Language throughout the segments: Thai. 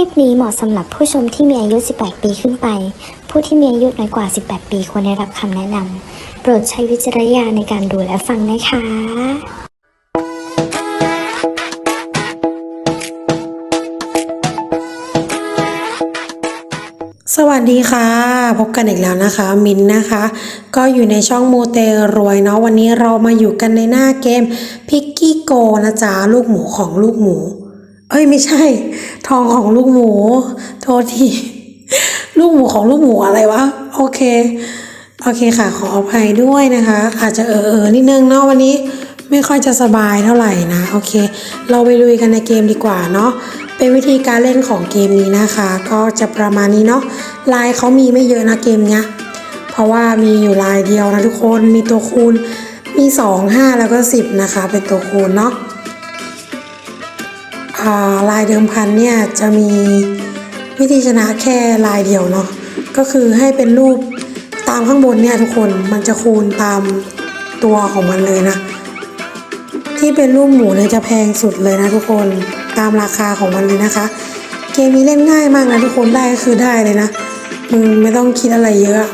ลิปนี้เหมาะสำหรับผู้ชมที่มีอายุ 18 ปีขึ้นไป ผู้ที่มีอายุน้อยกว่า 18 ปีควรได้รับคำแนะนำ โปรดใช้วิจารณญาณในการดูและฟังนะคะสวัสดีค่ะ พบกันอีกแล้วนะคะ มินนะคะ ก็อยู่ในช่องมูเตรวยเนาะวันนี้เรามาอยู่กันในหน้าเกมพิกกี้โกนะจ๊ะลูกหมูของลูกหมู เอ้ยไม่ใช่ ทองของลูกหมู โทษที ลูกหมูของลูกหมูอะไรวะ โอเค โอเคค่ะ ขออภัยด้วยนะคะ อาจจะเออเออนิดนึงเนาะวันนี้ไม่ค่อยจะสบายเท่าไหร่นะ โอเค เราไปลุยกันในเกมดีกว่าเนาะเป็นวิธีการเล่นของเกมนี้นะคะ ก็จะประมาณนี้เนาะลายเขามีไม่เยอะนะเกมเนี้ยเพราะว่ามีอยู่ลายเดียวนะทุกคนมีตัวคูณมี 2 5 แล้วก็ 10 นะคะ เป็นตัวคูณเนาะ ลายเดิมพันเนี่ยจะมีวิธีชนะแค่ลายเดียวเนาะก็คือให้เป็นรูปตามข้างบนเนี่ยทุกคนมันจะคูณตามตัวของมันเลยนะ ที่เป็นรูปหมูเนี่ยจะแพงสุดเลยนะทุกคนตามราคาของมันเลยนะคะ เกมนี้เล่นง่ายมากนะทุกคนได้ก็คือได้เลยนะมึงไม่ต้องคิดอะไรเยอะ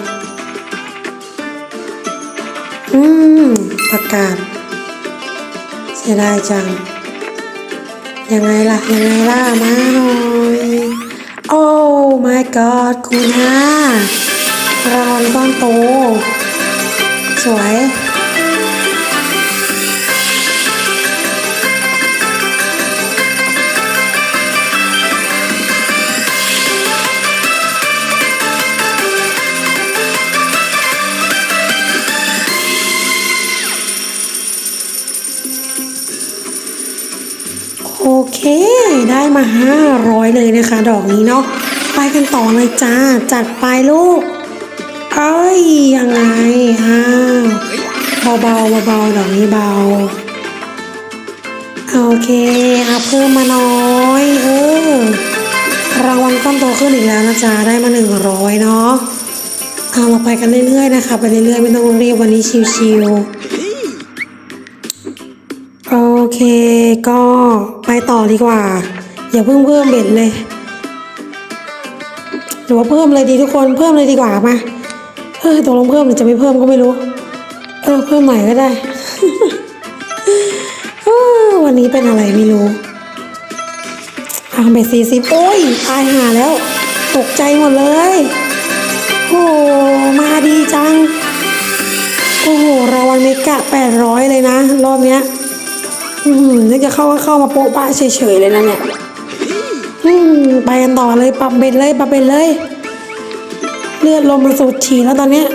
อืมประกาศเสียดายจัง ยังไงล่ะ ยังไงล่ะ มาหน่อย โอ้ my god คุณฮะรางวัลก้อนโต สวย โอเค ได้มา 500 เลยนะคะ ดอกนี้เนาะไปกันต่อเลยจ้า จัดไปลูกเอ้ยยังไงอ้าวเบาๆเบาๆดอกนี้เบาโอเคเอาเพิ่มมาน้อยเออรางวัลก้อนโตขึ้นอีกแล้วนะจ๊ะได้มา 100 เนาะเอาเราไปกันเรื่อยๆนะคะ ไปเรื่อยๆไม่ต้องรีบวันนี้ชิวๆ เค ก็ไปต่อดีกว่า อย่าเพิ่งเพิ่มเบ็ดเลยหรือว่าเพิ่มเลยดีทุกคนเพิ่มเลยดีกว่ามาเออตกลงเพิ่มหรือจะไม่เพิ่มก็ไม่รู้ เออเพิ่มใหม่ก็ได้วันนี้เป็นอะไรไม่รู้อะเบ็ดสี่สิบโอ้ยตายหาแล้ว ตกใจหมดเลยโอ้มาดีจังโอ้โหรางวัลเมกะแปดร้อยเลยนะ รอบเนี้ย อืมนึกจะเข้าก็เข้ามาโปะปะเฉยๆเลยนะเนี่ย อืมไปกันต่อเลยปรับเบ็ดเลยปรับเบ็ดเลย เลือดลมมันสูดฉี่แล้วตอนเนี้ย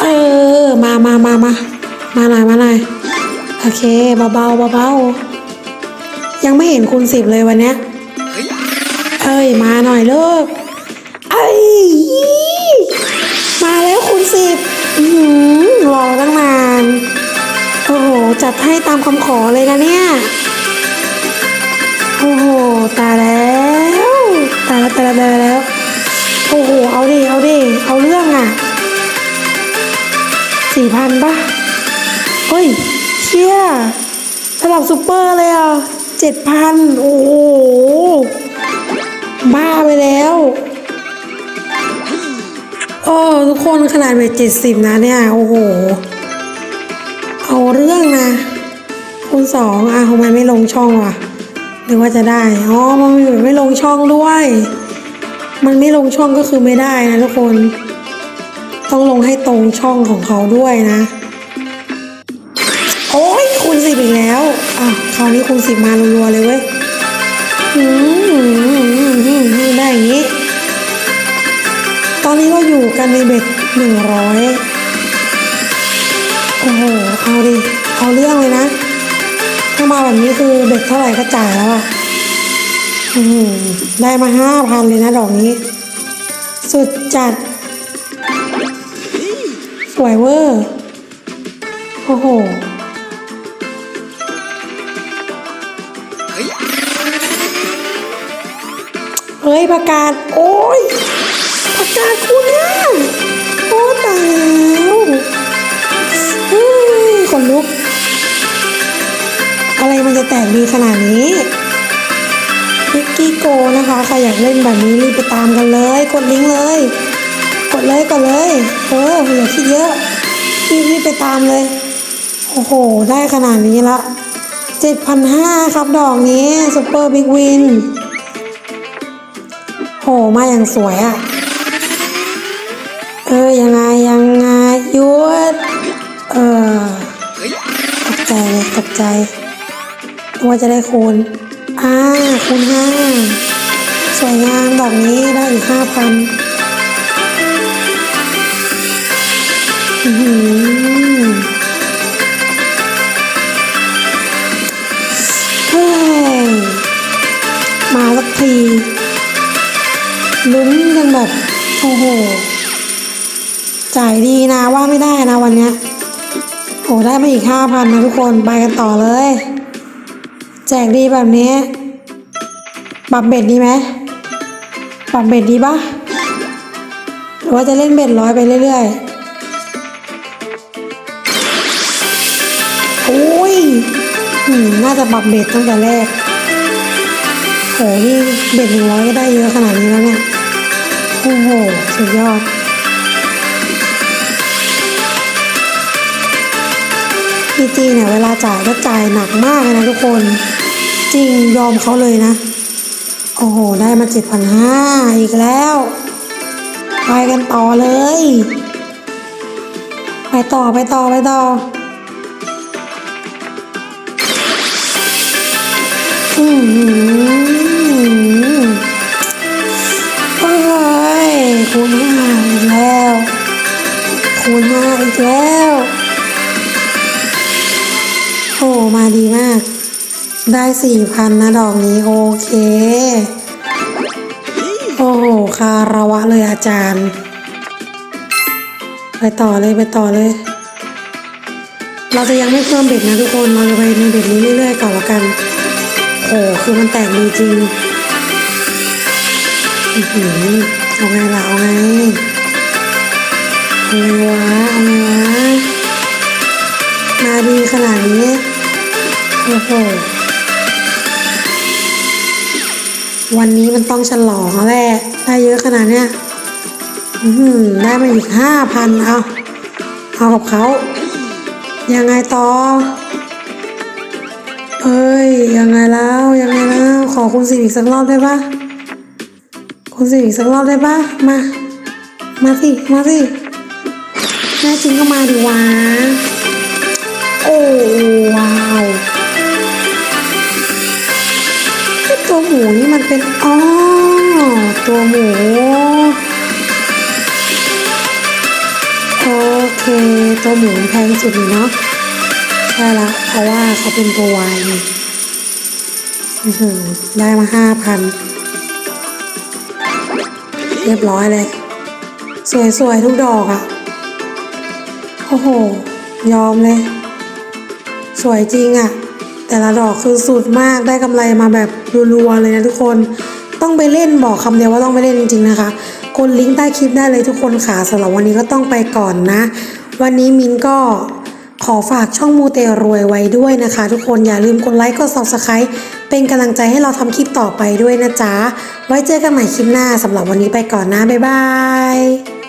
เออ มามามามามาหน่อยมาหน่อยโอเคเบาๆเบาๆยังไม่เห็นคูณสิบเลยวันเนี้ยเอ้ยมาหน่อยเลิกเอ้ยมาแล้วคูณสิบหือรอตั้งนาน จัดให้ตามคำขอเลยนะเนี่ย โอ้โห ตายแล้ว ตายแล้วตายแล้วตายแล้ว โอ้โห เอาดิ เอาดิ เอาเรื่องอะสี่พันป่ะเฮ้ย เชี่ยระดับซูเปอร์เลยอะเจ็ดพัน โอ้โห บ้าไปแล้วโอ้ทุกคนขนาดเบ็ดเจ็ดสิบนะเนี่ย โอ้โห เอาเรื่องนะคูณสองอะทำไมไม่ลงช่องวะหรือว่าจะได้อ๋อมันมีแบบไม่ลงช่องด้วย มันไม่ลงช่องก็คือไม่ได้นะทุกคน ต้องลงให้ตรงช่องของเขาด้วยนะ โอ้ยคูณสิบอีกแล้วอะคราวนี้คูณสิบมารัวๆเลยเว้ยอืมได้อย่างนี้ ตอนนี้เราอยู่กันในเบ็ดหนึ่งร้อยโอ้โห เอาดิเอาเรื่องเลยนะ ถ้ามาแบบนี้คือเบ็ดเท่าไหร่ก็จ่ายแล้วอะอได้มาห้าพันเลยนะดอกนี้ สุดจัด สวยเวอร์ โอ้โหเฮ้ยประกาศ โอ้ยประกาศคุณนะโอ้ตาย ขนลุก อะไรมันจะแตกดีขนาดนี้พิกกี้โกนะคะใครอยากเล่นแบบนี้รีบไปตามกันเลย กดลิงก์เลย กดเลยกดเลยเอออย่าคิดเยอะรีบรีบไปตามเลย โอ้โห ได้ขนาดนี้ละ7,500 ครับดอกนี้ซุปเปอร์บิ๊กวินโหมาอย่างสวยอะ่ะ เออ ยังไง ยังไงยุดเออ ใจเลยตกใจว่าจะได้คูณอ่าคูณห้าสวยงามดอกนี้ได้อีกห้าพันเฮ้ยมาสักทีลุ้นกันแบบ โอ้โห จ่ายดีนะว่าไม่ได้นะวันเนี้ย โอ้ได้มาอีกห้าพันนะทุกคนไปกันต่อเลย แจกดีแบบนี้ปรับเบ็ดดีไหมปรับเบ็ดดีปะหรือว่าจะเล่นเบ็ดร้อยไปเรื่อยๆโอ้ยน่าจะปรับเบ็ดตั้งแต่แรกโหนี่เบ็ดหนึ่งร้อยก็ได้เยอะขนาดนี้แล้วเนี่ยโอ้โหสุดยอด พีจีเนี่ยเวลาจ่ายก็จ่ายหนักมากเลยนะทุกคน จริงยอมเขาเลยนะ โอ้โห ได้มาเจ็ดพันห้าอีกแล้วไปกันต่อเลย ไปต่อไปต่อไปต่ออืมโอ้ยคูณห้าอีกแล้วคูณห้าอีกแล้ว โอ้มาดีมาก ได้สี่พันนะดอกนี้โอเค โอ้โหคาราวะเลยอาจารย์ ไปต่อเลยไปต่อเลย เราจะยังไม่เพิ่มเบ็ดนะทุกคน เราจะไปในเบ็ดนี้เรื่อยๆก่อนละกัน โอ้คือมันแตกดีจริงอื้อหือเอาไงล่ะเอาไงเอาไงวะเอาไงวะมาดีขนาดนี้ โอ้โห วันนี้มันต้องฉลองแล้วแหละได้เยอะขนาดเนี้ยได้มาอีกห้าพันเอา เอากับเขา ยังไงต่อ เอ้ย ยังไงแล้วยังไงแล้วขอคุณสิริสักรอบได้ปะคุณสิริสักรอบได้ปะมา มาสิ มาสิแน่จริงก็มาดิวะ โอ้ว้าว หมูนี่มันเป็นอ๋อตัวหมูโอเค ตัวหมูแพงสุดเนาะใช่ละเพราะว่าเขาเป็นตัววายนี่อื้อได้มาห้าพันเรียบร้อยเลย สวยๆ ทุกดอกอะ่ะ โอ้โห ยอมเลย สวยจริงอะ่ะ แต่ละดอกคือสุดมากได้กำไรมาแบบรัวๆเลยนะทุกคนต้องไปเล่นบอกคำเดียวว่าต้องไปเล่นจริงๆนะคะกดลิงก์ใต้คลิปได้เลยทุกคนค่ะสำหรับวันนี้ก็ต้องไปก่อนนะ วันนี้มินก็ขอฝากช่องมูเตรวยไว้ด้วยนะคะ ทุกคนอย่าลืมกดไลค์กด subscribe เป็นกำลังใจให้เราทำคลิปต่อไปด้วยนะจ๊ะ ไว้เจอกันใหม่คลิปหน้าสำหรับวันนี้ไปก่อนนะ บ๊ายบาย